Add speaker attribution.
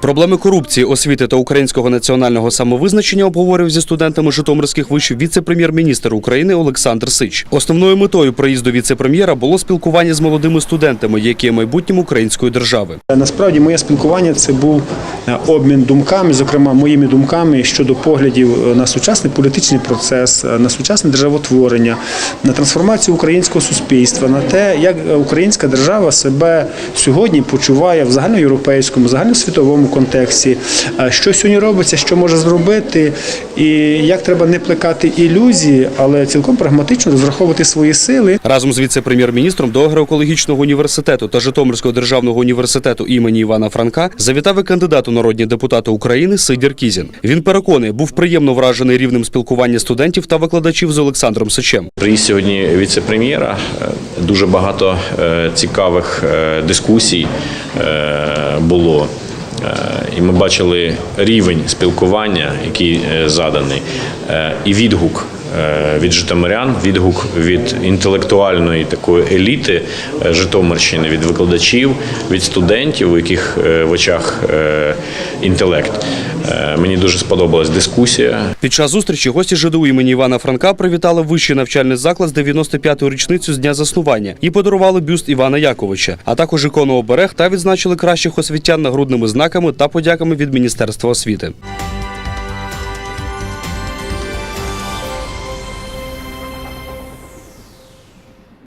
Speaker 1: Проблеми корупції, освіти та українського національного самовизначення обговорив зі студентами Житомирських вишів віце-прем'єр-міністр України Олександр Сич. Основною метою приїзду віце-прем'єра було спілкування з молодими студентами, які є майбутнім української держави.
Speaker 2: Насправді моє спілкування це був е, обмін думками, зокрема моїми думками щодо поглядів е, на сучасний політичний процес, е, на сучасне державотворення, на трансформацію українського суспільства, на те, як українська держава себе сьогодні почуває в загальноєвропейському, загальносвітовому контексті, е, що сьогодні робиться, що може зробити, і як треба не плекати ілюзії, але цілком прагматично розраховувати свої сили
Speaker 1: Разом з віце-прем'єр-міністром до агроекологічного університету та Житомирського державного університету імені Івана Франка завітав і кандидат у народні депутати України Сидір Кізін. Він переконаний, був приємно вражений рівнем спілкування студентів та викладачів з Олександром Сичем.
Speaker 3: Приїзд сьогодні віце-прем'єра. Е, Дуже багато е, цікавих е, дискусій було. Е, І ми бачили рівень спілкування, який е, заданий, е, і відгук від житомирян, відгук від інтелектуальної такої еліти е, Житомирщини, від викладачів, від студентів, у яких е, в очах е, інтелект. Е, Мені дуже сподобалась дискусія.
Speaker 1: Під час зустрічі гості ЖДУ імені Івана Франка привітали вищий навчальний заклад з 95-ю річницю з дня заснування і подарували бюст Івана Яковича, а також ікону оберег та відзначили кращих освітян нагрудними знаками та подяками від Міністерства освіти.